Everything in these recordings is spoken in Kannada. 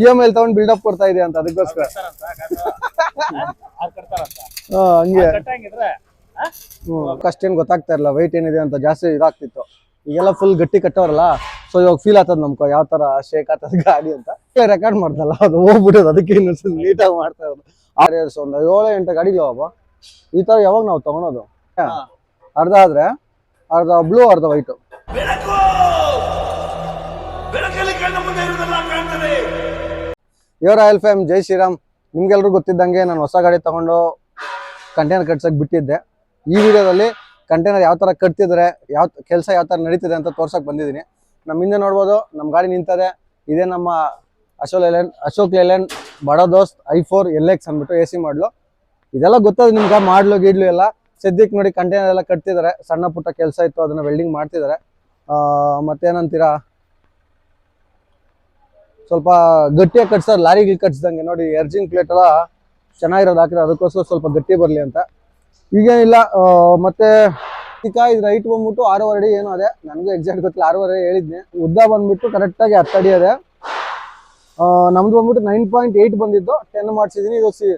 ಇ ಎಂ ಐ ತಗೊಂಡ್ ಅಪ್ ಕೊಡ್ತಾ ಇದೆ ಅಂತ ಅದಕ್ಕೋಸ್ಕರ. ಹಂಗೆ. ಕಷ್ಟ ಏನ್ ಗೊತ್ತಾಗ್ತಾ ಇರಲ್ಲ ವೈಟ್ ಏನಿದೆ ಅಂತ ಜಾಸ್ತಿ ಇದಾಗ್ತಿತ್ತು. ಈಗೆಲ್ಲ ಫುಲ್ ಗಟ್ಟಿ ಕಟ್ಟೋರಲ್ಲ ಸೊ ಇವಾಗ ಫೀಲ್ ಆಗ್ತದ ನಮ್ಕೊ ಯಾವ ತರ ಶೇಕ್ ಆಗ್ತದ ಗಾಡಿ ಅಂತ. ರೆಕಾರ್ಡ್ ಮಾಡ್ದಲ್ಲ ಅದು ಹೋಗ್ಬಿಟ್ಟದ ಅದಕ್ಕೆ ಇನ್ನೊಂದ್ಸಲ ನೀಟಾಗಿ ಮಾಡ್ತಾ ಇರೋದು. ಆರ್ ಇಯರ್ಸ್ ಒಂದು ಏಳು ಎಂಟು ಗಾಡಿಗಳವಪ್ಪ ಈ ತರ ಯಾವಾಗ ನಾವು ತಗೊಳೋದು? ಅರ್ಧ ಆದ್ರೆ ಅರ್ಧ ಬ್ಲೂ ಅರ್ಧ ವೈಟು ಯುವರ್ ಆಯಿಲ್ ಫ್ಯಾಮ್ ಜೈ ಶ್ರೀರಾಮ್ ನಿಮ್ಗೆಲ್ರಿಗೂ ಗೊತ್ತಿದ್ದಂಗೆ ನಾನು ಹೊಸ ಗಾಡಿ ತಗೊಂಡು ಕಂಟೈನರ್ ಕಟ್ಸಕ್ ಬಿಟ್ಟಿದ್ದೆ. ಈ ವಿಡಿಯೋದಲ್ಲಿ ಕಂಟೈನರ್ ಯಾವ ತರ ಕಟ್ತಿದ್ದಾರೆ, ಯಾವ ಕೆಲಸ ಯಾವ ತರ ನಡೀತಿದೆ ಅಂತ ತೋರ್ಸಕ್ ಬಂದಿದ್ದೀನಿ. ನಮ್ಮ ಹಿಂದೆ ನೋಡ್ಬೋದು ನಮ್ಮ ಗಾಡಿ ನಿಂತದೆ. ಇದೇ ನಮ್ಮ Ashok ಲೇಲೆಂಡ್ Ashok Leyland, Bada Dost, I four, L X ಅಂದ್ಬಿಟ್ಟು ಎ ಸಿ ಮಾಡ್ಲು. ಇದೆಲ್ಲ ಗೊತ್ತದ ನಿಮ್ಗೆ, ಮಾಡ್ಲು, ಗಿಡ್ಲು ಎಲ್ಲ. ಸದ್ಯಕ್ಕೆ ನೋಡಿ ಕಂಟೈನರ್ ಎಲ್ಲ ಕಟ್ತಿದ್ದಾರೆ. ಸಣ್ಣ ಪುಟ್ಟ ಕೆಲಸ ಇತ್ತು, ಅದನ್ನ ವೆಲ್ಡಿಂಗ್ ಮಾಡ್ತಿದ್ದಾರೆ. ಮತ್ತೇನಂತೀರಾ? ಸ್ವಲ್ಪ ಗಟ್ಟಿಯಾಗಿ ಕಟ್ಸಾರ, ಲಾರಿಗೆ ಕಟ್ಸ್ದಂಗೆ ನೋಡಿ ಎರ್ಜಿನ್ ಪ್ಲೇಟ್ ಎಲ್ಲ ಚೆನ್ನಾಗಿರೋದು ಹಾಕಿದ್ರೆ ಅದಕ್ಕೋಸ್ಕರ ಸ್ವಲ್ಪ ಗಟ್ಟಿ ಬರಲಿ ಅಂತ. ಈಗೇನಿಲ್ಲ ಮತ್ತೆ ಚಿಕ್ಕ ಇದು ರೈಟ್ ಬಂದ್ಬಿಟ್ಟು ಆರೂವರೆ ಅಡಿ ಏನು ಅದೇ. ನನಗೂ ಎಕ್ಸಾಕ್ಟ್ ಗೊತ್ತಿಲ್ಲ, ಆರೂವರೆ ಹೇಳಿದ್ನಿ. ಉದ್ದ ಬಂದ್ಬಿಟ್ಟು ಕರೆಕ್ಟಾಗಿ ಹತ್ತು ಅಡಿ ಅದೇ. ನಮ್ದು ಬಂದ್ಬಿಟ್ಟು ನೈನ್ ಪಾಯಿಂಟ್ ಏಯ್ಟ್ ಬಂದಿದ್ದು. ಟೆನ್ ಮಾಡಿಸಿದ್ದೀನಿ ಇದು ಸಿ,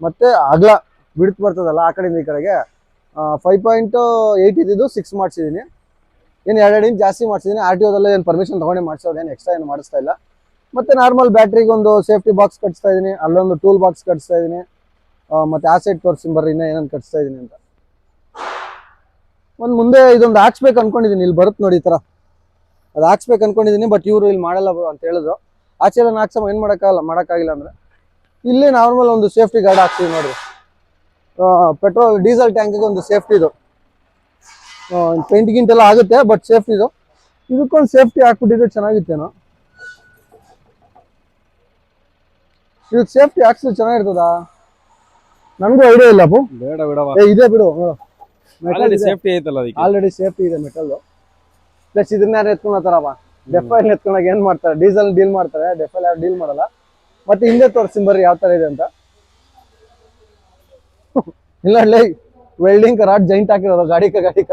ಮತ್ತೆ ಅಗಲ ಬಿಡ್ತು ಬರ್ತದಲ್ಲ ಆ ಕಡೆಯಿಂದ ಈ ಕಡೆಗೆ. ಫೈವ್ ಪಾಯಿಂಟ್ ಏಯ್ಟ್ ಇದ್ದಿದ್ದು ಸಿಕ್ಸ್ ಮಾಡಿಸಿದ್ದೀನಿ ಏನು ಎರಡು ಅಡಿ ಜಾಸ್ತಿ ಮಾಡಿಸಿದ್ದೀನಿ ಆರ್ ಟಿ ಓದಲ್ಲೇ ಏನು ಪರ್ಮಿಷನ್ ತೊಗೊಂಡೇ ಮಾಡಿಸೋದು ಏನು ಎಕ್ಸ್ಟ್ರಾ ಏನು ಮಾಡಿಸ್ತಾ ಇಲ್ಲ. ಮತ್ತೆ ನಾರ್ಮಲ್ ಬ್ಯಾಟ್ರಿಗೆ ಒಂದು ಸೇಫ್ಟಿ ಬಾಕ್ಸ್ ಕಟ್ಸ್ತಾ ಇದೀನಿ. ಅಲ್ಲೊಂದು ಟೂಲ್ ಬಾಕ್ಸ್ ಕಟ್ಸ್ತಾ ಇದೀನಿ. ಆ, ಮತ್ತೆ ಆ ಸೈಡ್ ತೋರಿಸಿ ಬರ್ರಿ ಇನ್ನೂ ಏನೇನು ಕಟ್ಸ್ತಾ ಇದೀನಿ ಅಂತ. ಒಂದು ಮುಂದೆ ಇದೊಂದು ಹಾಕ್ಸ್ಬೇಕು ಅನ್ಕೊಂಡಿದ್ದೀನಿ ಇಲ್ಲಿ ಬರುತ್ತೆ ನೋಡಿ ಈ ಥರ ಅದು ಹಾಕ್ಸ್ಬೇಕು ಅನ್ಕೊಂಡಿದೀನಿ ಬಟ್ ಇವರು ಇಲ್ಲಿ ಮಾಡಲ್ಲ ಅಂತ ಹೇಳಿದ್ರು. ಆಚೆ ಎಲ್ಲ ಹಾಕ್ಸಮ್ ಏನು ಮಾಡೋಕ್ಕಾಗಲ್ಲ ಮಾಡೋಕ್ಕಾಗಿಲ್ಲ ಅಂದ್ರೆ. ಇಲ್ಲಿ ನಾರ್ಮಲ್ ಒಂದು ಸೇಫ್ಟಿ ಗಾರ್ಡ್ ಹಾಕ್ತೀವಿ ನೋಡ್ರಿ. ಪೆಟ್ರೋಲ್ ಡೀಸೆಲ್ ಟ್ಯಾಂಕಿಗೆ ಒಂದು ಸೇಫ್ಟಿ ಇದು. ಪೇಂಟ್ ಗಿಂಟೆಲ್ಲ ಆಗುತ್ತೆ ಬಟ್ ಸೇಫ್ಟಿ ಇದು. ಇದಕ್ಕೊಂದು ಸೇಫ್ಟಿ ಹಾಕ್ಬಿಟ್ಟಿದ್ರೆ ಚೆನ್ನಾಗಿತ್ತೇನೋ. ಇದಕ್ಕೆ ಸೇಫ್ಟಿ ಹಾಕ್ಸಿದ್ರೆ ಚೆನ್ನಾಗಿರ್ತದ? ನನಗೂ ಐಡಿಯಾ ಇಲ್ಲ ಅಪ್ಪು. ಬೇಡ ಬಿಡವ ಏ ಇದೆ ಬಿಡು ಆಲ್ರೆಡಿ ಸೇಫ್ಟಿ ಐತಲ್ಲ ಅದಕ್ಕೆ. ಆಲ್ರೆಡಿ ಸೇಫ್ಟಿ ಇದೆ ಮೆಟಲ್ ಪ್ಲಸ್ ಇದನ್ನ ಯಾರು ಎತ್ಕೊಳತಾರಪ್ಪ ಡೆಫೈಲ್ ಎತ್ಕೊಂಡಾಗ ಏನ್ ಮಾಡ್ತಾರೆ? ಡೀಸೆಲ್ ಡೀಲ್ ಮಾಡ್ತಾರೆ. ಡೆಫೈಲ್ ಯಾರು ಡೀಲ್ ಮಾಡಲ್ಲ. ಮತ್ತೆ ಹಿಂದೆ ತೋರಿಸಿ ಬರ್ರಿ ಯಾವ ತರ ಇದೆ ಅಂತ. ಇಲ್ಲ ಲೇ ವೆಲ್ಡಿಂಗ್ ರಾಡ್ ಜೈಂಟ್ ಹಾಕಿರೋದು. ಗಾಡಿಕ ಗಾಡಿಕ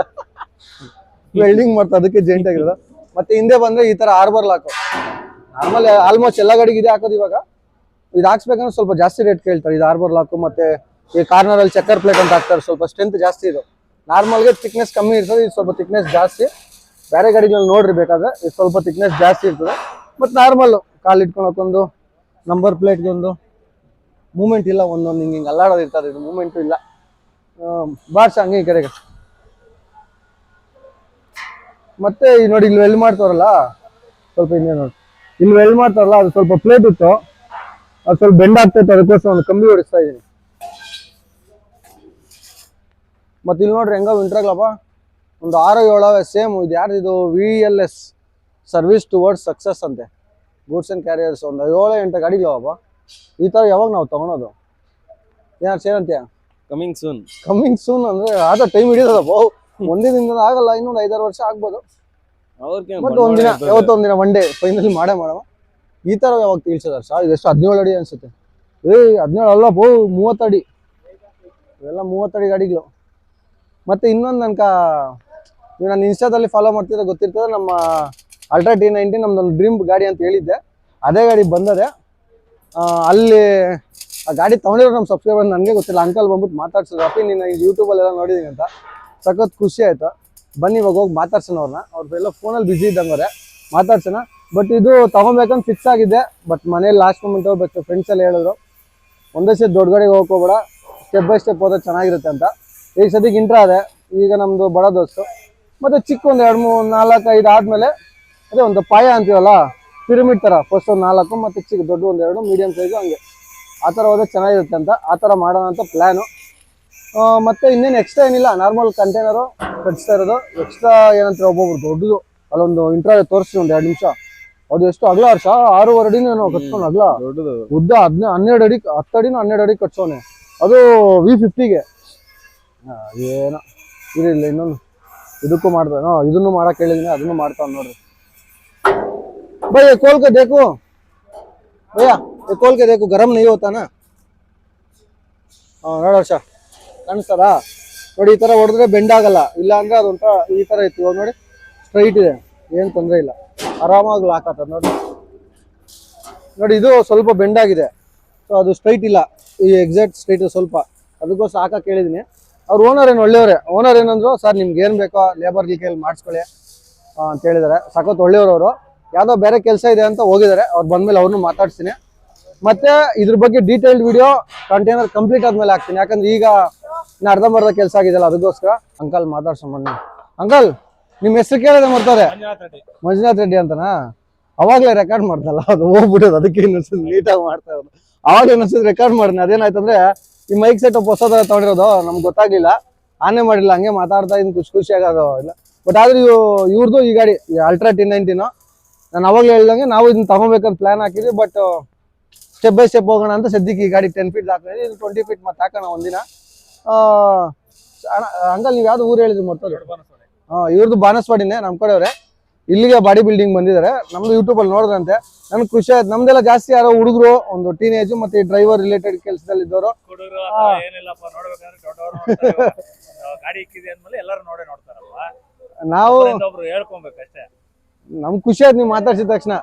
ವೆಲ್ಡಿಂಗ್ ಮಾಡ್ತಾ ಅದಕ್ಕೆ ಜೈಂಟ್ ಆಗಿರೋದು ಮತ್ತೆ ಹಿಂದೆ ಬಂದ್ರೆ ಈ ತರ ಆರ್ಬರ್ ಲಾಕು ನಾರ್ಮಲ್ ಆಲ್ಮೋಸ್ಟ್ ಎಲ್ಲ ಗಾಡಿಗೆ ಇದೆ ಹಾಕೋದು ಇವಾಗ. ಇದು ಹಾಕ್ಸ್ಬೇಕಂದ್ರೆ ಸ್ವಲ್ಪ ಜಾಸ್ತಿ ರೇಟ್ ಕೇಳ್ತಾರೆ. ಇದು ಆರ್ಬರ್ ಲಾಕು ಮತ್ತೆ ಈ ಕಾರ್ನರ್ ಅಲ್ಲಿ ಚಕ್ಕರ್ ಪ್ಲೇಟ್ ಅಂತ ಹಾಕ್ತಾರೆ. ಸ್ವಲ್ಪ ಸ್ಟ್ರೆಂತ್ ಜಾಸ್ತಿ ಇದು. ನಾರ್ಮಲ್ಗೆ ತಿಕ್ನೆಸ್ ಕಮ್ಮಿ ಇರ್ತದೆ, ಇದು ಸ್ವಲ್ಪ ತಿಕ್ನೆಸ್ ಜಾಸ್ತಿ. ಬೇರೆ ಗಾಡಿಗಳಲ್ಲಿ ನೋಡ್ರಿ ಬೇಕಾದ್ರೆ, ಇದು ಸ್ವಲ್ಪ ತಿಕ್ನೆಸ್ ಜಾಸ್ತಿ ಇರ್ತದೆ. ಮತ್ತು ನಾರ್ಮಲ್ ಕಾಲು ಇಟ್ಕೊಳಕ್ಕೊಂದು ನಂಬರ್ ಪ್ಲೇಟ್ಗೊಂದು ಮೂಮೆಂಟ್ ಇಲ್ಲ, ಒಂದೊಂದು ಹಿಂಗೆ ಹಿಂಗೆ ಅಲ್ಲಾಡೋದು ಇರ್ತದೆ. ಇದು ಮೂಮೆಂಟು ಇಲ್ಲ. ಬಾರ್ಸ ಹಂಗೆ ಈ ಕಡೆಗೆ. ಮತ್ತೆ ಈ ನೋಡಿ ಇಲ್ಲಿ ವೆಲ್ ಮಾಡ್ತಾರಲ್ಲ, ಸ್ವಲ್ಪ ಇನ್ನೇ ನೋಡಿ. ಇಲ್ಲಿ ವೆಲ್ ಮಾಡ್ತಾರಲ್ಲ, ಅದು ಸ್ವಲ್ಪ ಪ್ಲೇಟ್ ಇತ್ತು. ಅದು ಸ್ವಲ್ಪ ಬೆಂಡ್ ಆಗ್ತೈತೆ ಅದಕ್ಕೋಸ್ಕರ ಒಂದು ಕಂಬಿ ಹೊಡಿಸ್ತಾ ಇದ್ದೀನಿ ಮತ್ತೆ ಇಲ್ಲಿ ನೋಡ್ರಿ ಹೆಂಗ ವಿಂಟ್ರಾಗ್ಲಪ್ಪ ಒಂದು ಆರು ಏಳವೆ ಸೇಮ್ ಇದು ಯಾರ್ದಿದು V L S service towards success ಅಂತೆ. ಗೂಡ್ಸ್ ಅಂಡ್ ಕ್ಯಾರಿಯರ್ಸ್ ಒಂದು ಏಳು ಎಂಟು ಗಾಡಿಗಳವಪ್ಪ ಈ ಥರ ಯಾವಾಗ ನಾವು ತಗೊಳೋದು? ಏನಾರು ಏನಂತೀಯ ಕಮಿಂಗ್ ಸೂನ್ ಕಮಿಂಗ್ ಸೂನ್ ಅಂದ್ರೆ ಆದ ಟೈಮ್ ಹಿಡಿಯೋದಪ್ಪ ಒಂದೇ ದಿನ ಆಗಲ್ಲ ಇನ್ನೊಂದು ಐದಾರು ವರ್ಷ ಆಗ್ಬೋದು. ಅವ್ರಿಗೆ ಒಂದಿನ ಯಾವತ್ತೊಂದಿನ ಒನ್ ಡೇ ಫೈನಲ್ ಮಾಡೇ ಮಾಡವ. ಈ ತರ ಯಾವಾಗ ತಿಳಿಸಿದಾರೆ ಸರ್ ಇದೆಷ್ಟು ಹದಿನೇಳು ಅಡಿ ಅನ್ಸುತ್ತೆ. ಏಯ್ ಹದಿನೇಳು ಅಲ್ಲ ಬೋ ಮೂವತ್ತಡಿ ಇವೆಲ್ಲ ಮೂವತ್ತಡಿ ಗಾಡಿಗಳು ಮತ್ತೆ ಇನ್ನೊಂದು ನನ್ಕ, ನೀವು ನಾನು ಇನ್ಸ್ಟಾದಲ್ಲಿ ಫಾಲೋ ಮಾಡ್ತಿದ್ರೆ ಗೊತ್ತಿರ್ತದೆ, ನಮ್ಮ ಅಲ್ಟ್ರಾ ಟಿ ನೈಂಟಿ ನಮ್ದೊಂದು ಡ್ರೀಮ್ ಗಾಡಿ ಅಂತ ಹೇಳಿದ್ದೆ. ಅದೇ ಗಾಡಿ ಬಂದದೆ. ಅಲ್ಲಿ ಆ ಗಾಡಿ ತಗೊಂಡಿರೋ ನಮ್ಮ ಸಬ್ಸ್ಕ್ರೈಬರ್ ನನಗೆ ಗೊತ್ತಿಲ್ಲ ಅಂಕಲ್ ಬಂದ್ಬಿಟ್ಟು ಮಾತಾಡ್ಸಿದ್ರು. ಅಪ್ಪಿ, ನೀನು ಯೂಟ್ಯೂಬಲ್ಲೆಲ್ಲ ನೋಡಿದ್ದೀನಿ ಅಂತ. ಸಖತ್ ಖುಷಿ ಆಯಿತು. ಬನ್ನಿ ಇವಾಗ ಹೋಗಿ ಮಾತಾಡ್ಸೋಣ ಅವ್ರನ್ನ. ಅವ್ರದ್ದೆಲ್ಲ ಫೋನಲ್ಲಿ ಬ್ಯುಸಿ ಇದ್ದಂಗೆ ಮಾತಾಡ್ಸೋಣ. ಬಟ್ ಇದು ತಗೊಬೇಕಂತ ಫಿಕ್ಸ್ ಆಗಿದೆ. ಬಟ್ ಮನೇಲಿ ಲಾಸ್ಟ್ ಮೂಮೆಂಟ್ ಬಟ್ ಫ್ರೆಂಡ್ಸ್ ಎಲ್ಲ ಹೇಳಿದ್ರು ಒಂದೇ ಸತಿ ದೊಡ್ಡ ಗಾಡಿಗೆ ಹೋಗ್ಕೋಬೇಡ ಸ್ಟೆಪ್ ಬೈ ಸ್ಟೆಪ್ ಹೋದ್ರೆ ಚೆನ್ನಾಗಿರುತ್ತೆ ಅಂತ. ಈಗ ಸದ್ಯಕ್ಕೆ ಇಂಟ್ರ ಅದೇ ಈಗ ನಮ್ಮದು ಬಡ ದೋಸ್ತು. ಮತ್ತೆ ಚಿಕ್ಕ ಒಂದು ಎರಡು ಮೂರು ನಾಲ್ಕು ಐದು ಆದಮೇಲೆ, ಅದೇ ಒಂದು ಪಾಯ ಅಂತೀವಲ್ಲ ಪಿರಮಿಡ್ ಥರ ಫಸ್ಟ್ ಒಂದು ನಾಲ್ಕು, ಮತ್ತೆ ಚಿಕ್ಕ ದೊಡ್ಡ ಒಂದು ಎರಡು ಮೀಡಿಯಂ ಸೈಜು ಹಂಗೆ. ಆ ಥರ ಹೋದ್ರೆ ಚೆನ್ನಾಗಿರುತ್ತೆ ಅಂತ, ಆ ಥರ ಮಾಡೋಣ ಅಂತ ಪ್ಲ್ಯಾನು ಮತ್ತೆ ಇನ್ನೇನು ಎಕ್ಸ್ಟ್ರಾ ಏನಿಲ್ಲ ನಾರ್ಮಲ್ ಕಂಟೈನರು ಕಟ್ಸ್ತಾ ಇರೋದು. ಎಕ್ಸ್ಟ್ರಾ ಏನಂತಾರೆ ಒಬ್ಬೊಬ್ರು ದೊಡ್ಡದು. ಅಲ್ಲೊಂದು ಇಂಟ್ರಾ ತೋರಿಸಿ ಒಂದು ಎರಡು ನಿಮಿಷ. ಅದು ಎಷ್ಟು ಅಗ್ಲ ಹರ್ಷ ಆರೂವರೆ ಅಡಿನ ನಾವು ಕಟ್ಸೋಣ ಅಗ್ಲ ಉದ್ದ ಹದಿನ ಹನ್ನೆರಡು ಅಡಿ ಹತ್ತಡಿನ ಹನ್ನೆರಡು ಅಡಿ ಕಟ್ಸೋನೆ. ಅದು ವಿ ಫಿಫ್ಟಿಗೆ ಏನ. ಇರಲಿಲ್ಲ ಇನ್ನೊಂದು. ಇದಕ್ಕೂ ಮಾಡ್ತಾ ಇದನ್ನು ಮಾಡಕ್ ಹೇಳಿದೀನಿ ಅದನ್ನು ಮಾಡ್ತಾವ್ ನೋಡ್ರಿ. ಬೈ ಕೋಲ್ಕೆ ಬೇಕು. ಅಯ್ಯ ಕೋಲ್ಕೆ ಬೇಕು. ಗರಂ ನೈ ಹೋತಾನ ಹಾಂ ನೋಡಿ ಹರ್ಷ. ನೋಡಿ ಈ ತರ ಹೊಡೆದ್ರೆ ಬೆಂಡ್ ಆಗಲ್ಲ. ಇಲ್ಲ ಅಂದ್ರೆ ಅದೊಂಥರ ಈ ತರ ಇತ್ತು. ನೋಡಿ ಸ್ಟ್ರೈಟ್ ಇದೆ. ಏನು ತೊಂದರೆ ಇಲ್ಲ. ಆರಾಮಾಗಿ ಲಾಕ್ ನೋಡಿ. ನೋಡಿ, ಇದು ಸ್ವಲ್ಪ ಬೆಂಡ್ ಆಗಿದೆ. ಸೊ ಅದು ಸ್ಟ್ರೈಟ್ ಇಲ್ಲ. ಈ ಎಕ್ಸಾಕ್ಟ್ ಸ್ಟ್ರೈಟ್ ಸ್ವಲ್ಪ. ಅದಕ್ಕೋಸ್ಕರ ಹಾಕಕ್ಕೆ ಕೇಳಿದ್ದೀನಿ ಅವ್ರ ಓನರ್ ಏನು ಒಳ್ಳೆಯವರೇ? ಓನರ್ ಏನಂದ್ರು, ಸರ್, ನಿಮ್ಗೆ ಏನು ಬೇಕೋ ಲೇಬರ್ ಕೈಯಲ್ಲಿ ಮಾಡಿಸ್ಕೊಳ್ಳಿ. ಅಂತ ಹೇಳಿದ್ದಾರೆ ಸಖತ್ ಒಳ್ಳೆಯವರು ಅವರು ಯಾವುದೋ ಬೇರೆ ಕೆಲಸ ಇದೆ ಅಂತ ಹೋಗಿದ್ದಾರೆ ಅವ್ರು ಬಂದ್ಮೇಲೆ ಅವ್ರನ್ನೂ ಮಾತಾಡ್ತೀನಿ ಮತ್ತೆ ಇದ್ರ ಬಗ್ಗೆ ಡೀಟೇಲ್ಡ್ ವಿಡಿಯೋ ಕಂಟೈನರ್ ಕಂಪ್ಲೀಟ್ ಆದ್ಮೇಲೆ ಹಾಕ್ತೀನಿ. ಯಾಕಂದ್ರೆ ಈಗ ಇನ್ನು ಅರ್ಧಂಬರ್ಧ ಕೆಲಸ ಆಗಿದೆಯಲ್ಲ, ಅದಕ್ಕೋಸ್ಕರ ಅಂಕಲ್ ಮಾತಾಡ್ಸೋ ಬನ್ನಿ. ಅಂಕಲ್! ನಿಮ್ಮ ಹೆಸರು ಕೇಳದೆ ಮಾಡ್ತಾರೆ ಮಂಜುನಾಥ್ ರೆಡ್ಡಿ. ಅಂತನಾ? ಅವಾಗ್ಲೇ ರೆಕಾರ್ಡ್ ಮಾಡ್ತಲ್ಲ ಅದು ಹೋಗ್ಬಿಡೋದು ಅದಕ್ಕೆ ಇನ್ನೊಂದ್ಸಲ ನೀಟಾಗಿ ಮಾಡ್ತಾ ಇರೋದು. ಅವಾಗ ಇನ್ನೊಂದ್ಸಲ ರೆಕಾರ್ಡ್ ಮಾಡಿದ್ನ ಅದೇನಾಯ್ತಂದ್ರೆ ಈ ಮೈಕ್ ಸೆಟ್ ಹೊಸದ ತಗೊಂಡಿರೋದು ನಮ್ಗೆ ಗೊತ್ತಾಗ್ಲಿಲ್ಲ. ಆನೆ ಮಾಡಿಲ್ಲ ಹಂಗೆ ಮಾತಾಡ್ತಾ ಇದ್ ಖುಷಿ ಖುಷಿ ಆಗೋದು ಇಲ್ಲ. ಬಟ್ ಆದ್ರೆ ಇವು ಇವ್ರದ್ದು ಈ ಗಾಡಿ ಅಲ್ಟ್ರಾ ಟಿ ನೈನ್ಟೀನು ನಾನು ಅವಾಗಲೇ ಹೇಳ್ದಂಗೆ ನಾವು ಇದನ್ನ ತಗೋಬೇಕಂತ ಪ್ಲಾನ್ ಹಾಕಿದ್ವಿ ಬಟ್ ಸ್ಟೆಪ್ ಬೈ ಸ್ಟೆಪ್ ಹೋಗೋಣ ಅಂತ ಸದ್ಯಕ್ಕೆ ಈ ಗಾಡಿ ಟೆನ್ ಫೀಟ್ ಹಾಕಿದ್ವಿ ಇದು ಟ್ವೆಂಟಿ ಫೀಟ್ ಮತ್ತೆ ಹಾಕೋಣ ಒಂದಿನ. ಹಂಗಲ್ಲಿ ನೀವು ಯಾವ್ದು ಊರು ಹೇಳಿದ್ರಿ ಹಾ ಇವ್ರದ್ದು ಬಾನಸ್ವಾಡಿನೇ ನಮ್ಮ ಕಡೆಯವ್ರೆ. ಇಲ್ಲಿಗೆ ಬಾಡಿ ಬಿಲ್ಡಿಂಗ್ ಬಂದಿದ್ದಾರೆ. ನಮ್ದು ಯೂಟ್ಯೂಬ್ ಅಲ್ಲಿ ನೋಡಿದ್ರಂತೆ. ನನ್ಗೆ ಖುಷಿ ಆಯ್ತು. ನಮ್ದೆಲ್ಲ ಜಾಸ್ತಿ ಯಾರೋ ಹುಡುಗರು ಒಂದು ಟೀನೇಜ್ ಮತ್ತೆ ಡ್ರೈವರ್ ರಿಲೇಟೆಡ್ ಕೆಲಸದಲ್ಲಿ ಇದ್ದವರು. ನಾವು ನಮ್ ಖುಷಿ ಆಯ್ತು ನೀವು ಮಾತಾಡ್ಸಿದ ತಕ್ಷಣ.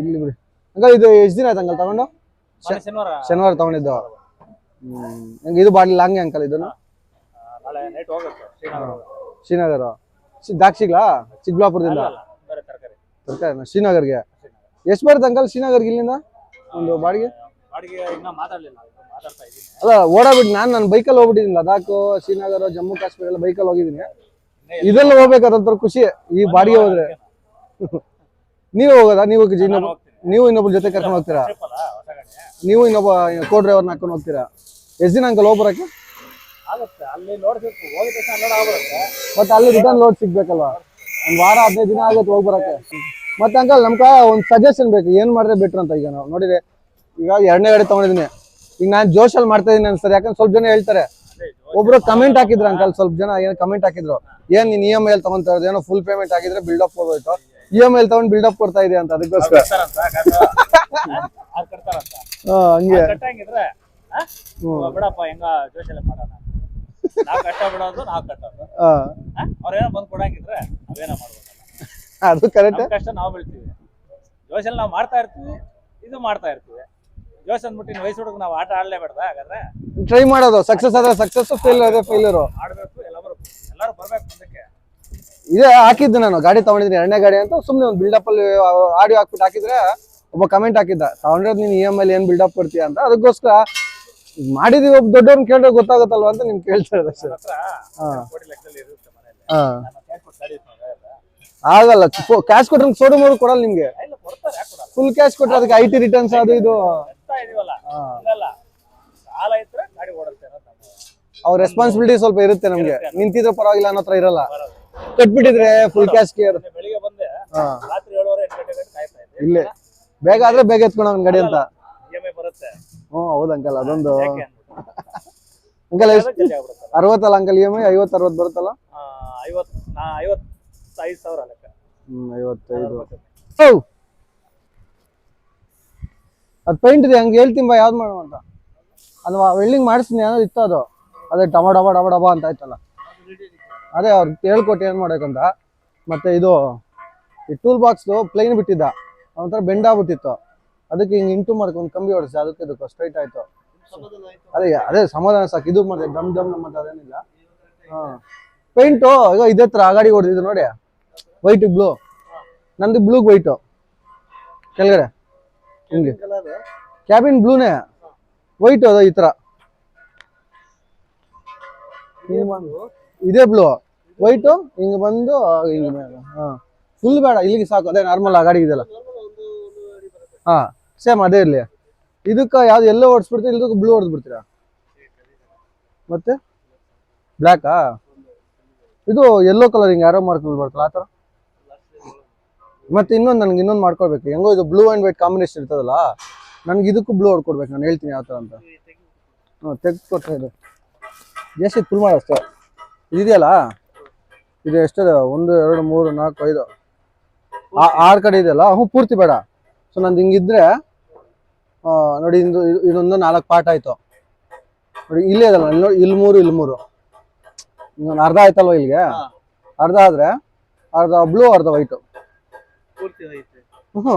ಇಲ್ಲಿ ಬಿಡಿ. ಹಂಗ ಇದು ಎಷ್ಟು ದಿನ ಆಯ್ತು ಅಂಕಲ್ ತಗೊಂಡು? ಶನಿವಾರ. ತಗೊಂಡಿದ್ದು ಹ್ಮ್. ಇದು ಬಾಡಿ ಲಾಂಗ್ ಅಂಕಲ್ ಇದನ್ನು. ಶ್ರೀನಗರ. ದಾಕ್ಷಿಗ್ಲಾ ಚಿಕ್ಕಬಳ್ಳಾಪುರದಿಂದ? ತರಕಾರಿ. ಶ್ರೀನಗರ್ಗೆ. ಎಷ್ಟು ಬರುತ್ತೆ ಅಂಕಲ್ ಶ್ರೀನಗರ್ಗೆ ಇಲ್ಲಿಂದ? ಒಂದು ಬಾಡಿಗೆ? ಅಲ್ಲ ಓಡಾಬಿಟ್ಟು ನಾನು ನನ್ನ ಬೈಕಲ್ಲಿ ಹೋಗ್ಬಿಟ್ಟಿದ್ದೀನಿ ಲದಾಖ್ ಶ್ರೀನಗರ ಜಮ್ಮು ಕಾಶ್ಮೀರ ಎಲ್ಲ ಬೈಕಲ್ಲಿ ಹೋಗಿದ್ದೀನಿ. ಇದೆಲ್ಲ ಹೋಗ್ಬೇಕಾದಂತ ಖುಷಿ. ಈ ಬಾಡಿಗೆ ಹೋದ್ರೆ. ನೀವು ಹೋಗೋದಾ? ನೀವು ನೀವು ಇನ್ನೊಬ್ಬರ ಜೊತೆ ಕರ್ಕೊಂಡು ಹೋಗ್ತೀರಾ? ನೀವು ಇನ್ನೊಬ್ಬ ಕೋ ಡ್ರೈವರ್ನ ಹಾಕೊಂಡು ಹೋಗ್ತೀರಾ? ಎಷ್ಟು ದಿನ ಅಂಕಲ್ ಹೋಗ್ಬರಕ್ಕೆ ಆಗುತ್ತೆ. ಅಲ್ಲಿ ನೋಡ್ಬೇಕು. ಹೋಗಿದ ತಕ್ಷಣ ನೋಡ ಆಗ್ಬಿಡುತ್ತೆ. ಮತ್ತೆ ಅಲ್ಲಿ ರಿಟರ್ನ್ ಲೋಡ್ ಸಿಗ್ಬೇಕಲ್ವಾ? ಒಂದ್ ವಾರ ಹದಿನೈದು ದಿನ ಆಗುತ್ತೆ ಹೋಗ್ಬರಕ್ಕೆ ಮತ್ತೆ ಅಂಕಲ್ ನಮ್ಗ ಒಂದ್ ಸಜೆಷನ್ ಬೇಕು. ಏನ್ ಮಾಡಿದ್ರೆ ಬೆಟ್ರ್ ಅಂತ ಈಗ ನಾವು? ನೋಡಿದ್ರೆ ಈಗ ಎರಡನೇ ಗಾಡಿ ತಗೊಂಡಿದ್ದೀನಿ. ಈಗ ನಾನು ಜೋಶಲ್ ಮಾಡ್ತಾ ಇದೀನಿ ಅನ್ಸರ್ ಯಾಕಂದ್ರೆ ಸ್ವಲ್ಪ ಜನ ಹೇಳ್ತಾರೆ. ಒಬ್ರು ಕಮೆಂಟ್ ಹಾಕಿದ್ರು ಅಂಕಲ್ ಸ್ವಲ್ಪ ಜನ ಏನ್ ಕಮೆಂಟ್ ಹಾಕಿದ್ರು. ಏನ್ ನೀನ್ ಇ ಎಂ ಐ ತಗೊಂತ ಇರೋದು? ಏನೋ ಫುಲ್ ಪೇಮೆಂಟ್ ಆಗಿದ್ರೆ ಅಪ್ ಹೋಗೋಯ್ತು ಇ ಎಂ ಐ ತಗೊಂಡ್ ಅಪ್ ಕೊಡ್ತಾ ಇದೆ ಅಂತ ಅದಕ್ಕೋಸ್ಕರ. ಹಂಗೆ. ಬಿಡಪ್ಪ ಹೆಂಗ ಜೋಶಲ್ಲಿ ಮಾಡೋಣ. ನಾವ್ ಕಷ್ಟ ಬಿಡೋದು ನಾವ್ ಕಟ್ಟೋದು ಹಾ, ಆ? ಅವ್ರೇನೋ ಬಂದ್ ಕೊಡಂಗಿದ್ರೆ ನಾವೇನೋ ಮಾಡ್ಬೋದಲ್ಲ. ಅದು ಕರೆಕ್ಟ್ ನಮ್ ಕಷ್ಟ ನಾವ್ ಬೀಳ್ತೀವಿ. ಜೋಶಲ್ಲಿ ನಾವು ಮಾಡ್ತಾ ಇರ್ತೀವಿ ಇದು ಮಾಡ್ತಾ ಇರ್ತೀವಿ. ಜೋಶ್ ಅಂದ್ಬಿಟ್ಟು ಇನ್ನು ವಯಸ್ಸು ಹುಡುಗ ನಾವು ಆಟ ಆಡ್ಲೇಬೇಡ್ದ ಹಾಗಾದ್ರೆ? ಟ್ರೈ ಮಾಡೋದು. ಸಕ್ಸಸ್ ಆದ್ರೆ ಸಕ್ಸಸ್ ಫೇಲ್ ಆದ್ರೆ ಫೇಲ್ಯೂರ್ ಆಡ್ಬೇಕು ಎಲ್ಲ ಬರ್ಬೇಕು. ಎಲ್ಲರೂ ಬರ್ಬೇಕು ಮುಂದಕ್ಕೆ. ಇದೇ ಹಾಕಿದ್ದು ನಾನು. ಗಾಡಿ ತಗೊಂಡಿದ್ದೀನಿ. ಎರಡನೇ ಗಾಡಿ ಅಂತ ಸುಮ್ಮನೆ ಒಂದು ಬಿಲ್ಡಪ್ ಅಲ್ಲಿ ಆಡಿಯೋ ಹಾಕ್ಬಿಟ್ಟು ಹಾಕಿದ್ರೆ ಒಬ್ಬ ಕಮೆಂಟ್ ಹಾಕಿದ್ದ ತಗೊಂಡ್ರೆ ನೀನು ಇ ಎಂ ಐ ಏನ್ ಬಿಲ್ಡಪ್ ಕೊಡ್ತೀಯ? ಅಂತ. ಅದಕ್ಕೋಸ್ಕರ ಮಾಡಿದೀವಿ ಒಬ್ಬ ದೊಡ್ಡವ್ರನ್ನ ಕೇಳಿದ್ರೆ ಗೊತ್ತಾಗುತ್ತಲ್ವಾ ಅಂತ ನಿಮ್ಗೆ ಕೇಳ್ತಾ ಇರೋದು ಸರ್. ಆಗಲ್ಲ ಕ್ಯಾಶ್ ಕೊಟ್ರೆ ಸೋಡು ಮೂರು ಕೊಡಲ್ಲ ನಿಮ್ಗೆ. ಫುಲ್ ಕ್ಯಾಶ್ ಕೊಟ್ರೆ ಅದಕ್ಕೆ ಐ ಟಿ ರಿಟರ್ನ್ಸ್ ಅದು ಇದು. ಅವ್ರ ರೆಸ್ಪಾನ್ಸಿಬಿಲಿಟಿ ಸ್ವಲ್ಪ ಇರುತ್ತೆ ನಮ್ಗೆ. ನಿಂತಿದ್ರೆ ಪರವಾಗಿಲ್ಲ ಅನ್ನೋ ಹತ್ರ ಇರಲ್ಲ. ಕಟ್ಬಿಟ್ಟಿದ್ರೆ ಫುಲ್ ಕ್ಯಾಶ್ ಕೇರ್. ಇಲ್ಲೇ. ಬೇಗ ಆದ್ರೆ ಬೇಗ ಎತ್ಕೊಂಡು ಗಡಿ ಅಂತ. ಹ್ಞೂ ಹೌದು ಅಂಕಲ್ ಅದೊಂದು ಅಂಕಲ್ ಅರವತ್ತಲ್ಲ ಅಂಕಲ್ ಇ ಎಂ ಐ ಐವತ್ತು ಅರವತ್ತು ಬರುತ್ತಲ್ಲ? ಅದ್ ಐವತ್ತು ನಾ ಐವತ್ತೈದು ಸಾವಿರ ಲೆಕ್ಕ. ಹ್ಮ್ ಐವತ್ತೈದು. ಅರವತ್ತು. ಅದು ಪೇಂಟ್ ಇದೆ ಹಂಗೆ ಹೇಳ್ತೀನಿ ಬಾ ಯಾವ್ದು ಮಾಡೋ ಅಂತ. ಅದು ವೆಲ್ಡಿಂಗ್ ಮಾಡಿಸ್ತೀನಿ ಅನ್ನೋದು ಇತ್ತು ಅದು. ಅದೇ ಡಬ ಡಬ ಡಬ ಡಬ ಅಂತ ಆಯ್ತಲ್ಲ. ಅದೇ ಅವ್ರು ಹೇಳ್ಕೊಟ್ಟು ಏನು ಮಾಡ್ಬೇಕಂತ ಮತ್ತೆ ಇದು ಈ ಟೂಲ್ ಬಾಕ್ಸ್ದು ಪ್ಲೈನ್ ಬಿಟ್ಟಿದ್ದ. ಒಂಥರ ಬೆಂಡ್ ಆಗ್ಬಿಟ್ಟಿತ್ತು. ಅದಕ್ಕೆ ಹಿಂಗೆ ಇಂಟು ಮಾಡ್ಕೊಂಡು ಕಂಬಿ ಹೊಡಿಸಿ ಅದಕ್ಕೆ ಇದಕ್ಕೆ ಸ್ಟ್ರೈಟ್ ಆಯ್ತು. ಅದೇ ಅದೇ ಸಮಾಧಾನ ಸಾಕು. ಇದು ಮಾಡಿದೆ ಡಮ್ ಡಮ್ ನಮ್ಮ ಅದೇನಿಲ್ಲ. ಹಾಂ. ಪೇಂಟು ಈಗ ಇದೇ ಥರ ಗಾಡಿ ಹೊಡೆದಿದ್ದು ನೋಡಿ. ವೈಟ್ ಬ್ಲೂ ನಂದು ಬ್ಲೂ ವೈಟು ಕೆಳಗಡೆ. ಹಿಂಗೆ. ಕ್ಯಾಬಿನ್ ಬ್ಲೂನೇ ವೈಟ್ ಅದ ಈ ಥರ ಇದೇ ಬ್ಲೂ ವೈಟು ಹಿಂಗೆ ಬಂದು ಹಿಂಗೆ ಹಾಂ. ಫುಲ್ ಬೇಡ ಇಲ್ಲಿಗೆ ಸಾಕು. ಅದೇ ನಾರ್ಮಲ್ ಆ ಗಾಡಿ ಇದೆಯಲ್ಲ ಹಾಂ. ಸೇಮ್ ಅದೇ ಇರಲಿ ಇದಕ್ಕೆ ಯಾವ್ದು ಎಲ್ಲೋ ಹೊಡ್ಸ್ಬಿಡ್ತೀರಾ ಇದಕ್ಕೆ ಬ್ಲೂ ಹೊಡೆದ್ಬಿಡ್ತೀರಾ ಮತ್ತೆ? ಬ್ಲ್ಯಾಕಾ ಇದು ಎಲ್ಲೋ ಕಲರ್ ಹಿಂಗೆ ಯಾರೋ ಮಾರ್ಕ್ನಲ್ಲಿ ಬರ್ತಲ್ಲ ಆ ಥರ? ಮತ್ತೆ ಇನ್ನೊಂದು ನನಗೆ ಇನ್ನೊಂದು ಮಾಡ್ಕೊಳ್ಬೇಕು ಹೆಂಗೋ ಇದು ಬ್ಲೂ ಆ್ಯಂಡ್ ವೈಟ್ ಕಾಂಬಿನೇಷನ್ ಇರ್ತದಲ್ಲ, ನನಗೆ ಇದಕ್ಕೂ ಬ್ಲೂ ಹೊಡ್ಕೊಡ್ಬೇಕು, ನಾನು ಹೇಳ್ತೀನಿ ಯಾವ ಥರ ಅಂತ. ಹ್ಞೂ ತೆಗ್ದು ಕೊಟ್ಟರೆ ಇದು ಜಾಸ್ತಿ ಫುಲ್ ಮಾಡೋ ಅಷ್ಟೇ. ಇದೆಯಲ್ಲ ಇದು ಎಷ್ಟಿದೆ? ಒಂದು, ಎರಡು, ಮೂರು, ನಾಲ್ಕು, ಐದು. ಆರು ಕಡೆ ಇದೆಯಲ್ಲ? ಹ್ಞೂ ಪೂರ್ತಿ ಬೇಡ. ಸೊ ನಂದು ಹಿಂಗಿದ್ರೆ ನೋಡಿ ಇದು ಇದು- ಇದೊಂದು ನಾಲ್ಕು ಪಾರ್ಟ್ ಆಯಿತು. ನೋಡಿ ಇಲ್ಲೇ ಇದಲ್ಲ ಇಲ್ಲಿ ನೋಡಿ ಇಲ್ಲಿ ಮೂರು ಇಲ್ಲಿ ಮೂರು ಇನ್ನೊಂದು ಅರ್ಧ ಆಯ್ತಲ್ವ ಇಲ್ಲಿಗೆ? ಅರ್ಧ ಆದರೆ ಅರ್ಧ ಬ್ಲೂ ಅರ್ಧ ವೈಟು ಹ್ಞೂ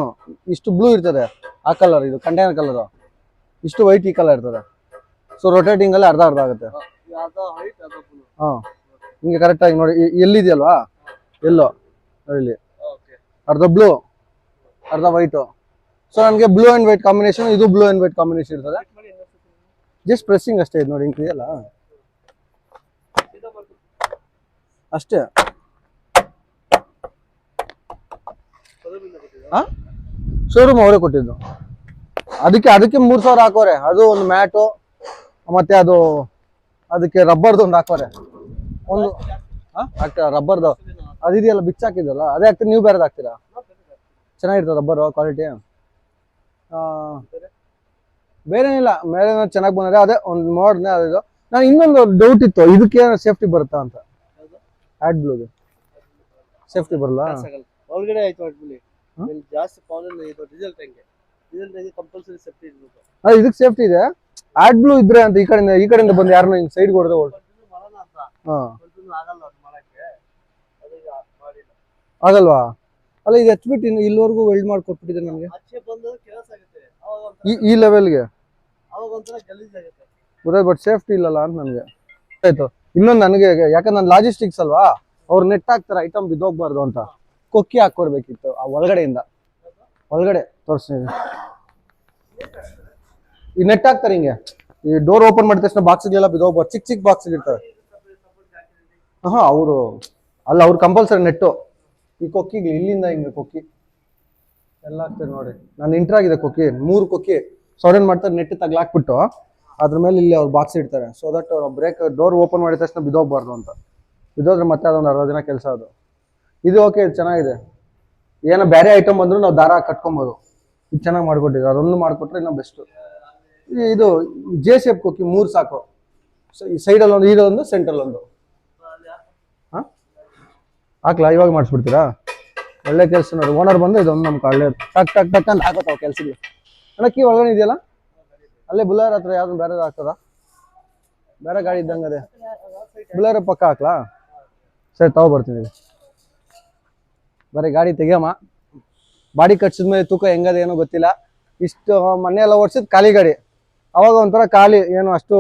ಇಷ್ಟು ಬ್ಲೂ ಇರ್ತದೆ ಆ ಕಲರ್ ಇದು ಕಂಟೈನರ್ ಕಲರ್ ಇಷ್ಟು ವೈಟ್ ಈ ಕಲರ್ ಇರ್ತದೆ. ಸೊ ರೊಟೇಟಿಂಗ್ ಅಲ್ಲಿ ಅರ್ಧ ಅರ್ಧ ಆಗುತ್ತೆ. ಹಾಂ ಹಿಂಗೆ ಕರೆಕ್ಟಾಗಿ ನೋಡಿ ಇ- ಎಲ್ಲಿದೆಯಲ್ವಾ? ಎಲ್ಲೋ ನೋಡಿ ಇಲ್ಲಿ. ಅರ್ಧ ಬ್ಲೂ ಅರ್ಧ ವೈಟು ಸೊ ನನಗೆ ಬ್ಲೂ ಆ್ಯಂಡ್ ವೈಟ್ ಕಾಂಬಿನೇಷನ್ ಇದು ಬ್ಲೂ ಆ್ಯಂಡ್ ವೈಟ್ ಕಾಂಬಿನೇಷನ್ ಇರ್ತದೆ. ಜಸ್ಟ್ ಪ್ರೆಸ್ಸಿಂಗ್ ಅಷ್ಟೇ ಇದು ನೋಡಿ ಇಂಕ್ರೀಸ್ ಅಲ್ಲ? ಅಷ್ಟೇ? ಶೋರೂಮ್ ಅವರೇ ಕೊಟ್ಟಿದ್ದು. ಅದಕ್ಕೆ ಅದಕ್ಕೆ ಮೂರು ಸಾವಿರ ಹಾಕೋರೆ. ಅದು ಒಂದು ಮ್ಯಾಟು, ಮತ್ತೆ ಅದು, ಅದಕ್ಕೆ ರಬ್ಬರ್ದು ಒಂದು ಹಾಕೋರೆ. ಒಂದು ರಬ್ಬರ್ದು ಅದಿದೆಯಲ್ಲ, ಬಿಚ್ಚಾಕಿದ್ದಲ್ಲ. ಹಾಕಿದಲ್ಲ ಅದೇ ಹಾಕ್ತೀರಿ? ನೀವು ಬೇರೆದು ಹಾಕ್ತೀರಾ? ಚೆನ್ನಾಗಿರ್ತದೆ ರಬ್ಬರ್ ಕ್ವಾಲಿಟಿ ಬೇರೆ ಏನಿಲ್ಲ ಮೇಲೆ ಚೆನ್ನಾಗಿ ಬಂದರೆ ಅದೇ ಒಂದು ನೋಡಿದೆ ಅದು ನಾನು ಇನ್ನೊಂದು ಡೌಟ್ ಇತ್ತು ಇದಕ್ಕೆ ಸೇಫ್ಟಿ ಬರುತ್ತಾ ಅಂತ. ಆಡ್ ಬ್ಲೂಗೆ ಸೇಫ್ಟಿ ಬರಲ್ಲ? ಒಳಗಡೆ ಆಯ್ತು ಹ್ಮ್? ಇಲ್ಲಿ ಜಾಸ್ತಿ ಪ್ರಾಬ್ಲಮ್ ಇದು diesel tank diesel tank compulsory safety ಇರಬೇಕು. ಅದೇ ಇದಕ್ಕೆ ಸೇಫ್ಟಿ ಇದೆ. ಆಡ್ ಬ್ಲೂ ಇದ್ರೆ ಅಂತ ಈ ಕಡೆಯಿಂದ ಈ ಕಡೆಯಿಂದ ಬಂದು ಯಾರನ್ನ ಹಿಂಗ್ ಸೈಡ್ ಹೊಡೆದ ಹೊಡ್ ಹಾಂ. ಆಗಲ್ವಾ? ಅಲ್ಲ ಇದು ಹಚ್ಬಿಟ್ಟು ಇನ್ನು ಇಲ್ಲಿವರೆಗೂ ವೆಲ್ಡ್ ಮಾಡಿ ಕೊಟ್ಬಿಟ್ಟಿದೆ ನನಗೆ ಈ ಲೆವೆಲ್ಗೆ ಬಟ್ ಸೇಫ್ಟಿ ಇಲ್ಲಲ್ಲ ಅಂತ ನನಗೆ. ಆಯ್ತು ಇನ್ನೊಂದು ನನಗೆ ಯಾಕಂದ್ರೆ ನಾನು ಲಾಜಿಸ್ಟಿಕ್ಸ್ ಅಲ್ವಾ? ಅವ್ರು ನೆಟ್ ಹಾಕ್ತಾರೆ ಐಟಮ್ ಬಿದ್ದೋಗ್ಬಾರ್ದು ಅಂತ. ಕೊಕ್ಕಿ ಹಾಕೊಡ್ಬೇಕಿತ್ತು ಆ ಒಳಗಡೆಯಿಂದ. ಒಳಗಡೆ ತೋರಿಸ್ತೀನಿ. ಈ ನೆಟ್ ಹಾಕ್ತಾರೆ ಹಿಂಗೆ. ಈ ಡೋರ್ ಓಪನ್ ಮಾಡಿದ ತಕ್ಷಣ ಬಾಕ್ಸ್ಗೆಲ್ಲ ಬಿದ್ದೋಗ್ಬಾರ್ದು. ಚಿಕ್ಕ ಚಿಕ್ಕ ಬಾಕ್ಸ್ ಇರ್ತವೆ. ಹಾಂ ಅವರು ಅಲ್ಲ ಅವ್ರು ಕಂಪಲ್ಸರಿ ನೆಟ್ಟು ಈ ಕೊಕ್ಕಿಗೆ ಇಲ್ಲಿಂದ ಹಿಂಗೆ ಕೊಕ್ಕಿ. ಎಲ್ಲ ಹಾಕ್ತಾರೆ ನೋಡಿ. ನಾನು ಇಂಟ್ರ್ ಆಗಿದೆ ಕೊಕ್ಕಿ, ಮೂರು ಕೊಕ್ಕಿ. ಸೊ ಅವ್ರೇನು ಮಾಡ್ತಾರೆ, ನೆಟ್ ತಗ್ಲಾಕ್ಬಿಟ್ಟು ಅದ್ರ ಮೇಲೆ ಇಲ್ಲಿ ಅವ್ರು ಬಾಕ್ಸ್ ಇಡ್ತಾರೆ. ಸೊ ದಟ್ ಅವ್ರು ಬ್ರೇಕ್ ಡೋರ್ ಓಪನ್ ಮಾಡಿದ ತಕ್ಷಣ ಬಿದ್ದೋಗ್ಬಾರ್ದು ಅಂತ. ಬಿದ್ದೋದ್ರೆ ಮತ್ತೆ ಅದೊಂದು ಅರ್ಧ ದಿನ ಕೆಲಸ ಅದು. ಇದು ಓಕೆ ಇದು ಚೆನ್ನಾಗಿದೆ. ಏನೋ ಬೇರೆ ಐಟಮ್ ಬಂದರೂ ನಾವು ದಾರ ಕಟ್ಕೊಬೋದು. ಇದು ಚೆನ್ನಾಗಿ ಮಾಡ್ಕೊಟ್ಟಿದ್ರು ಅದೊಂದು ಮಾಡಿಕೊಟ್ರೆ ಇನ್ನೂ ಬೆಸ್ಟು ಇದು ಜೆ ಶೇಪ್ ಕೊಕ್ಕಿ ಮೂರು ಸಾಕು. ಸೈಡಲ್ಲೊಂದು ಈ ಸೆಂಟ್ರಲ್ಲೊಂದು ಹಾಂ? ಹಾಕ್ಲಾ? ಇವಾಗ ಮಾಡಿಸ್ಬಿಡ್ತೀರಾ? ಒಳ್ಳೆ ಕೆಲಸ ನೋಡಿ. ಓನರ್ ಬಂದು ಇದೊಂದು ನಮ್ಮ ಒಳ್ಳೆ ಟಕ್ ಟಕ್ ಟಕ್ ಅಂತ ಹಾಕೋತಾವ ಕೆಲಸಗಳು. ಅಣ್ಣ, ಕೀ ಒಳಗಡೆ ಇದೆಯಲ್ಲ? ಅಲ್ಲೇ ಬುಲಾರ್ ಹತ್ರ ಯಾವ್ದು ಬೇರೆ ಹಾಕ್ತದ ಬೇರೆ ಗಾಡಿ ಇದ್ದಂಗೆ ಅದೇ. ಬುಲಾರ ಪಕ್ಕ ಹಾಕ್ಲಾ? ಸರಿ, ತಗೋ ಬರ್ತೀನಿ. ಬರೀ ಗಾಡಿ ತೆಗಿಯಮ್ಮ. ಬಾಡಿ ಕಟ್ಸಿದ್ಮೇಲೆ ತೂಕ ಹೆಂಗದ ಏನೋ ಗೊತ್ತಿಲ್ಲ. ಇಷ್ಟು ಮೊನ್ನೆ ಎಲ್ಲ ಓಡಿಸಿದ್ ಖಾಲಿ ಗಾಡಿ. ಅವಾಗ ಒಂಥರ ಖಾಲಿ, ಏನು ಅಷ್ಟು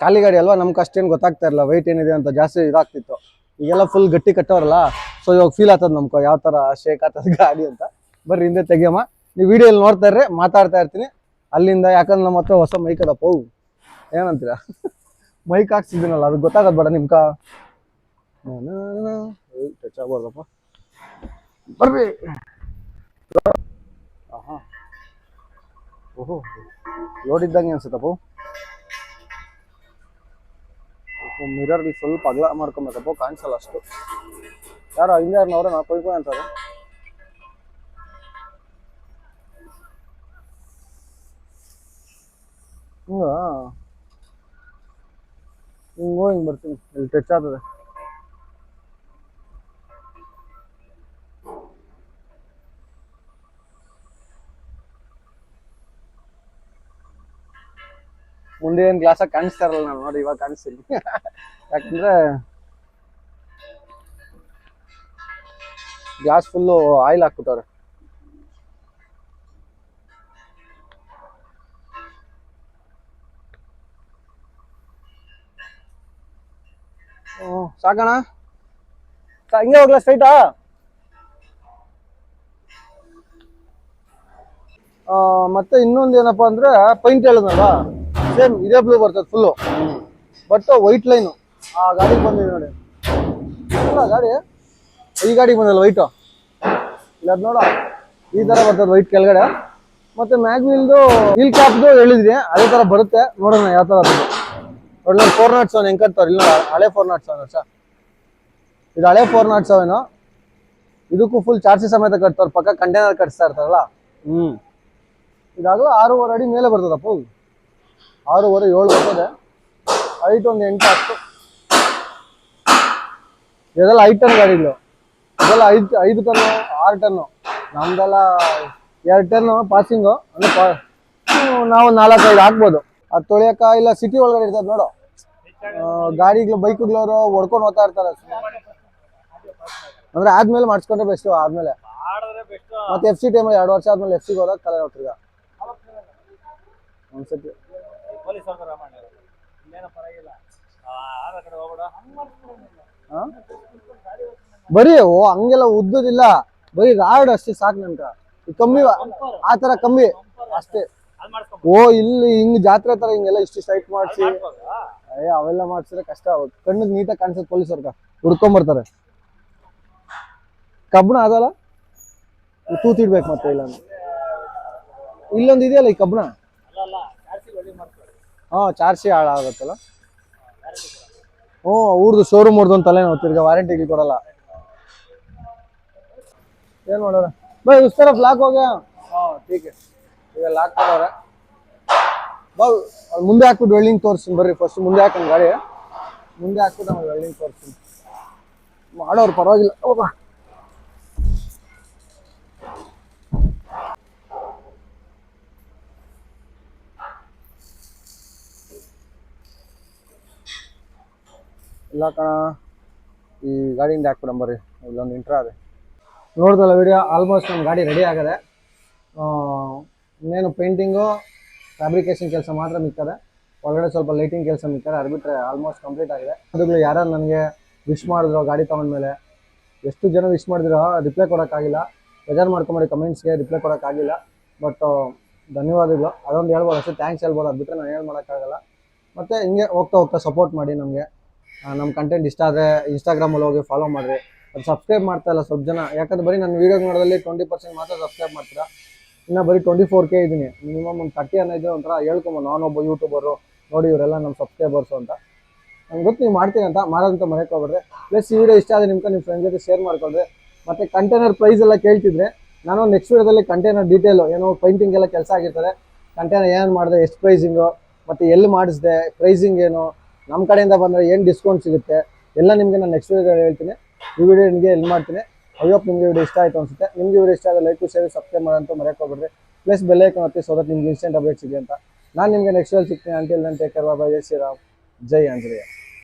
ಖಾಲಿ ಗಾಡಿ ಅಲ್ವಾ? ನಮ್ಗೆ ಅಷ್ಟೇನು ಗೊತ್ತಾಗ್ತಾ ಇರಲ್ಲ ವೈಟ್ ಏನಿದೆ ಅಂತ ಜಾಸ್ತಿ ಇದಾಗ್ತಿತ್ತು. ಈಗೆಲ್ಲ ಫುಲ್ ಗಟ್ಟಿ ಕಟ್ಟೋರಲ್ಲ? ಸೊ ಇವಾಗ ಫೀಲ್ ಆತದ್ ನಮ್ಗೆ ಯಾವ ತರ ಶೇಕ್ ಆತದ ಗಾಡಿ ಅಂತ. ಬರ್ರಿ, ಹಿಂದೆ ತೆಗಿಯಮ್ಮ. ನೀವು ವಿಡಿಯೋಲ್ಲಿ ನೋಡ್ತಾ ಇರ್ರಿ, ಮಾತಾಡ್ತಾ ಇರ್ತೀನಿ. ಅಲ್ಲಿಂದ ಯಾಕಂದ್ರೆ ನಮ್ಮ ಹತ್ರ ಹೊಸ ಮೈಕ್ ಅದಪ್ಪ ಏನಂತೀರಾ? ಮೈಕ್ ಹಾಕ್ಸಿದ್ದೀನಲ್ಲ, ಅದು ಗೊತ್ತಾಗದ್ ಬೇಡ ನಿಮ್ಕ ಟಚ್ ಆಗ್ಬಾರ್ದಪ್ಪ. ಬರ್ರಿ. ಓಹೋ. ಲೋಡ್ ಇದ್ದಂಗೆ ಅನ್ಸುತ್ತಪ್ಪ ಮಿರರ್ ಸ್ವಲ್ಪ ಅಗಲ ಮಾಡ್ಕೊಬೇಕಪ್ಪ, ಕಾಣಿಸಲ್ಲ ಅಷ್ಟು. ಯಾರೋ ಹಿಂದೆ ನಾವು ನಾ ಕೊಯ್ಕೊ ಅಂತಾರೆ. ಹಿಂಗ? ಹಿಂಗ್ ಹಿಂಗೆ ಬರ್ತೀನಿ. ಇಲ್ಲಿ ಟಚ್ ಆಗ್ತದೆ. ಮುಂದೆ ಏನ್ ಗ್ಲಾಸಾಗಿ ಕಾಣಿಸ್ತಾ ಇರಲ್ಲ ನಾನು ನೋಡಿ, ಇವಾಗ ಕಾಣಿಸ್ತೀನಿ. ಯಾಕಂದ್ರೆ ಗ್ಲಾಸ್ ಫುಲ್ಲು ಆಯಿಲ್ ಹಾಕ್ಬಿಟ್ಟವ್ರೆ. ಸಾಕಣ ಹಿಂಗೆ ಹೋಗ್ಲಾ ಸ್ಟ್ರೈಟಾ? ಮತ್ತೆ ಇನ್ನೊಂದು ಏನಪ್ಪಾ ಅಂದ್ರೆ ಪೈಂಟ್ ಹೇಳಿದ್ನಲ್ವಾ ಸೇಮ್ ಇದೇ ಬ್ಲೂ ಬರ್ತದೆ ಫುಲ್ಲು ಬಟ್ ವೈಟ್ ಲೈನು ಆ ಗಾಡಿಗೆ ಬಂದಿದೆ ನೋಡಿ. ಗಾಡಿ? ಈ ಗಾಡಿಗೆ ಬಂದಲ್ಲ ವೈಟು ಇಲ್ಲ ಅದು ನೋಡ. ಈ ತರ ಬರ್ತದೆ ವೈಟ್ ಕೆಳಗಡೆ. ಮತ್ತೆ ಮ್ಯಾಗ್ವಿಲ್ದು ವೀಲ್ ಕ್ಯಾಪ್ದು ಹೇಳಿದ್ರಿ ಅದೇ ತರ ಬರುತ್ತೆ. ನೋಡೋಣ ಯಾವ ತರ ಅದು ಒಳ್ಳೆ ಫೋರ್ ನಾಟ್ ಸೆವೆನ್ ಹೆಂಗ್ ಕಟ್ತಾರೆ. ಇಲ್ಲ ಹಳೆ ಫೋರ್ ನಾಟ್ ಸೆವೆನ್ ಸರ್ ಇದು ಹಳೆ ಫೋರ್ ನಾಟ್ ಸೆವೆನ್ ಇದಕ್ಕೂ ಫುಲ್ ಚಾರ್ಜಿ ಸಮೇತ ಕಟ್ತಾರೆ. ಪಕ್ಕ ಕಂಟೈನರ್ ಕಟ್ಸ್ತಾ ಇರ್ತಾರಲ್ಲ. ಹ್ಮ್. ಇದಾಗಲೂ ಆರೂವರೆ ಅಡಿ ಮೇಲೆ ಬರ್ತದಪ್ಪ. ಆರೂವರೆ ಏಳು ಬರ್ತದೆ. ಹೈಟ್ ಒಂದು ಎಂಟು ಹತ್ತು. ಇದೆಲ್ಲ ಐಟನ್ ಟನ್ ಗಾಡಿಗಳು ಇದೆಲ್ಲ ಐದು ಐದು ಟನ್ನು ಆರು ಟನ್ನು ನಮ್ದೆಲ್ಲ ಎರಡು ಟನ್ನು ಪಾಸಿಂಗು ಅಂದ್ರೆ ಪಾ ನಾವು ನಾಲ್ಕೈದು ಹಾಕ್ಬೋದು. ಅದು ತೊಳೆಯಕ ಇಲ್ಲ ಸಿಟಿ ಒಳಗಡೆ ಇರ್ತದೆ ನೋಡು. ಗಾಡಿಗಳು ಬೈಕ್ಗಳವರು ಹೊಡ್ಕೊಂಡು ಹೋಗ್ತಾ ಇರ್ತಾರೆ. ಅಂದ್ರೆ ಆದ್ಮೇಲೆ ಮಾಡಿಸ್ಕೊಂಡ್ರೆ ಬೆಸ್ಟ್ ಆದ್ಮೇಲೆ. ಮತ್ತೆ ಎಫ್ ಸಿ ಟೈಮ್ ಎರಡು ವರ್ಷ ಆದ್ಮೇಲೆ ಎಫ್ ಸಿಗೆ ಹೋದಾಗ ಕಲೆ ನೋವು ತಿರ್ಗಾ ಒಂದ್ಸತಿ ಹಾ? ಬರೀ, ಓ, ಹಂಗೆಲ್ಲ ಉದ್ದದಿಲ್ಲ ಬರೀ ರಾಡ್ ಅಷ್ಟೇ ಸಾಕು ನನ್ಕ ಕಮ್ಮಿ ಆ ತರ ಕಮ್ಮಿ. ಅಷ್ಟೇ. ಓ, ಇಲ್ಲಿ ಹಿಂಗ್ ಜಾತ್ರೆ ತರ ಹಿಂಗೆಲ್ಲ ಇಷ್ಟು ಸ್ಟ್ರೈಟ್ ಮಾಡಿಸಿ. ಏ, ಅವೆಲ್ಲ ಮಾಡ್ಸಿದ್ರೆ ಕಷ್ಟ. ಕಣ್ಣು ನೀಟಾಗಿ ಕಾಣಿಸುತ್ತೆ ಪೊಲೀಸರ್ಗ ಹುಡ್ಕೊಂಬರ್ತಾರೆ. ಕಬ್ಬಣ ಅದಲ್ಲ? ತೂತಿಡ್ಬೇಕು ಮತ್ತೆ ಇಲ್ಲ ಇಲ್ಲೊಂದು ಇದೆಯಲ್ಲ ಈ ಕಬ್ಬಣ? ಹಾ ಚಾರ್ಸಿ ಹಾಳಾಗತ್ತಲ್ಲ. ಹ್ಞೂ ಅವ್ರದ್ದು ಶೋರೂಮ್ ಅವ್ರದ್ದು ಒಂದು ನೋಡ್ತಿರ್ಗ ತಿರ್ಗಾ ವಾರಂಟಿಗೆ ಕೊಡಲ್ಲ. ಏನ್ ಮಾಡೋಣ ಬೈ ಉಸ್ तरफ ಲಾಕ್ ಹೋಗ್ಯಾ ಹಾ ಟೀಕ್ ಹೈ. ಈಗ ಲಾಕ್ ಮಾಡೋರೆ ಬಾ ಅಲ್ಲಿ ಮುಂದೆ ಹಾಕ್ಬಿಟ್ಟು ವೆಲ್ಡಿಂಗ್ ತೋರಿಸ್ತೀನಿ ಬರ್ರಿ ಫಸ್ಟ್ ಮುಂದೆ ಹಾಕೊಂಡು ಗಾಡಿ ಮುಂದೆ ಹಾಕ್ಬಿಟ್ಟು ಆಮೇಲೆ ವೆಲ್ಡಿಂಗ್ ತೋರಿಸ್ತೀನಿ ಮಾಡೋರು ಪರವಾಗಿಲ್ಲ ಹೋಗ ಇಲ್ಲ ಕಣ ಈ ಗಾಡಿಯಿಂದ ಹಾಕ್ಬಿಡಂ ಬರ್ರಿ ಇಲ್ಲೊಂದು ಇಂಟ್ರಾ ಅದೇ ನೋಡ್ದಲ್ಲ ವಿಡಿಯೋ ಆಲ್ಮೋಸ್ಟ್ ನಮ್ಮ ಗಾಡಿ ರೆಡಿ ಆಗಿದೆ. ಇನ್ನೇನು ಪೇಂಟಿಂಗು ಫ್ಯಾಬ್ರಿಕೇಶನ್ ಕೆಲಸ ಮಾತ್ರ ಮಿಕ್ಕದೆ. ಒಳಗಡೆ ಸ್ವಲ್ಪ ಲೈಟಿಂಗ್ ಕೆಲಸ ಮಿಕ್ಕದೆ. ಅದು ಬಿಟ್ಟರೆ ಆಲ್ಮೋಸ್ಟ್ ಕಂಪ್ಲೀಟ್ ಆಗಿದೆ. ಅದುಗಳು ಯಾರು ನನಗೆ ವಿಶ್ ಮಾಡಿದ್ರು ಗಾಡಿ ತೊಗೊಂಡ್ಮೇಲೆ ಎಷ್ಟು ಜನ ವಿಶ್ ಮಾಡಿದ್ರು ರಿಪ್ಲೈ ಕೊಡೋಕ್ಕಾಗಿಲ್ಲ ಬೇಜಾರು ಮಾಡ್ಕೊಂಬಿಡಿ ಕಮೆಂಟ್ಸ್ಗೆ ರಿಪ್ಲೈ ಕೊಡೋಕ್ಕಾಗಿಲ್ಲ ಬಟ್ ಧನ್ಯವಾದಗಳು. ಅದೊಂದು ಹೇಳ್ಬೋದು, ಅಷ್ಟೇ ಥ್ಯಾಂಕ್ಸ್ ಹೇಳ್ಬೋದು. ಅದು ಬಿಟ್ಟರೆ ನಾನು ಏನು ಮಾಡೋಕ್ಕಾಗಲ್ಲ. ಮತ್ತು ಹಿಂಗೆ ಹೋಗ್ತಾ ಹೋಗ್ತಾ ಸಪೋರ್ಟ್ ಮಾಡಿ ನಮಗೆ. ನಮ್ಮ ಕಂಟೆಂಟ್ ಇಷ್ಟ ಆದರೆ ಇನ್ಸ್ಟಾಗ್ರಾಮಲ್ಲಿ ಹೋಗಿ ಫಾಲೋ ಮಾಡಿರಿ. ಅದು ಸಬ್ಸ್ಕ್ರೈಬ್ ಮಾಡ್ತಾ ಇಲ್ಲ ಸ್ವಲ್ಪ ಜನ. ಯಾಕಂದ್ರೆ ಬರೀ ನನ್ನ ವೀಡಿಯೋ ನೋಡೋದಲ್ಲಿ ಟ್ವೆಂಟಿ ಪರ್ಸೆಂಟ್ ಮಾತ್ರ ಸಬ್ಸ್ಕ್ರೈಬ್ ಮಾಡ್ತೀರಾ? ಇನ್ನು ಬರೀ ಟ್ವೆಂಟಿ ಫೋರ್ ಕೆ ಇದ್ದೀನಿ ಮಿನಿಮಮ್ ಒಂದು ತರ್ಟಿ ಅನ್ನೋದು ಒಂಥರ ಹೇಳ್ಕೊಂಬ ನಾನೊಬ್ಬ ಯೂಟ್ಯೂಬರು ನೋಡಿ ಇವರೆಲ್ಲ ನಮ್ಮ ಸಬ್ಸ್ಕ್ರೈಬರ್ಸು ಅಂತ. ನಂಗೆ ಗೊತ್ತು ನೀವು ಮಾಡ್ತೀನಿ ಅಂತ. ಮಾಡೋದಂತ ಮರೆಯಕ್ಕೆ ಹೋಗ್ಬೇಡ್ರಿ. ಪ್ಲಸ್ ಈ ವಿಡಿಯೋ ಇಷ್ಟ ಆದರೆ ನಿಮ್ಗೆ ನಿಮ್ಮ ಫ್ರೆಂಡ್ ಜೊತೆ ಶೇರ್ ಮಾಡ್ಕೊಂಡ್ರೆ ಮತ್ತು ಕಂಟೈನರ್ ಪ್ರೈಸ್ ಎಲ್ಲ ಕೇಳ್ತಿದ್ರೆ ನಾನು ನೆಕ್ಸ್ಟ್ ವೀಡಿಯೋದಲ್ಲಿ ಕಂಟೈನರ್ ಡೀಟೇಲು ಏನೋ ಪೈಂಟಿಂಗ್ ಎಲ್ಲ ಕೆಲಸ ಆಗಿರ್ತಾರೆ ಕಂಟೈನರ್ ಏನು ಮಾಡಿದೆ, ಎಷ್ಟು ಪ್ರೈಸಿಂಗು ಮತ್ತು ಎಲ್ಲಿ ಮಾಡಿಸಿದೆ ಪ್ರೈಸಿಂಗ್ ಏನು ನಮ್ಮ ಕಡೆಯಿಂದ ಬಂದರೆ ಏನು ಡಿಸ್ಕೌಂಟ್ ಸಿಗುತ್ತೆ, ಎಲ್ಲ ನಿಮಗೆ ನಾನು ನೆಕ್ಸ್ಟ್ ವಿಡಿಯೋದಲ್ಲಿ ಹೇಳ್ತೀನಿ. ಈ ವಿಡಿಯೋ ನಿಮಗೆ ಎಲ್ಲಿ ಮಾಡ್ತೀನಿ. ಅಯ್ಯೋಪ್ ನಿಮಗೆ ವಿಡಿಯೋ ಇಷ್ಟ ಆಯಿತು ಅನ್ಸುತ್ತೆ. ನಿಮಗೆ ವಿಡಿಯೋ ಇಷ್ಟ ಆದರೆ ಲೈಕು ಶೇರ್ ಸಬ್ಸ್ಕ್ರೈಬ್ ಮಾಡಂತ ಮರೆಯಕ್ಕೆ ಹೋಗ್ಬೇಡ್ರಿ. ಪ್ಲಸ್ ಬೆಲ್ಲೈಕನ್ ಒತ್ತಿ ಸೊ ನಿಮ್ಗೆ ಇನ್ಸ್ಟೆಂಟ್ ಅಪ್ಡೇಟ್ ಸಿಗಲಿ ಅಂತ. ನಾನು ನಿಮಗೆ ನೆಕ್ಸ್ಟ್ ಸಿಗ್ತೀನಿ. ಅಂಟಿಲ್ ನಾನು ಟೇಕ್ ಕೇರ್ ಬಾಬಾ ಜೈ ಶ್ರೀರಾಮ್ ಜೈ ಆಂಜನೇಯ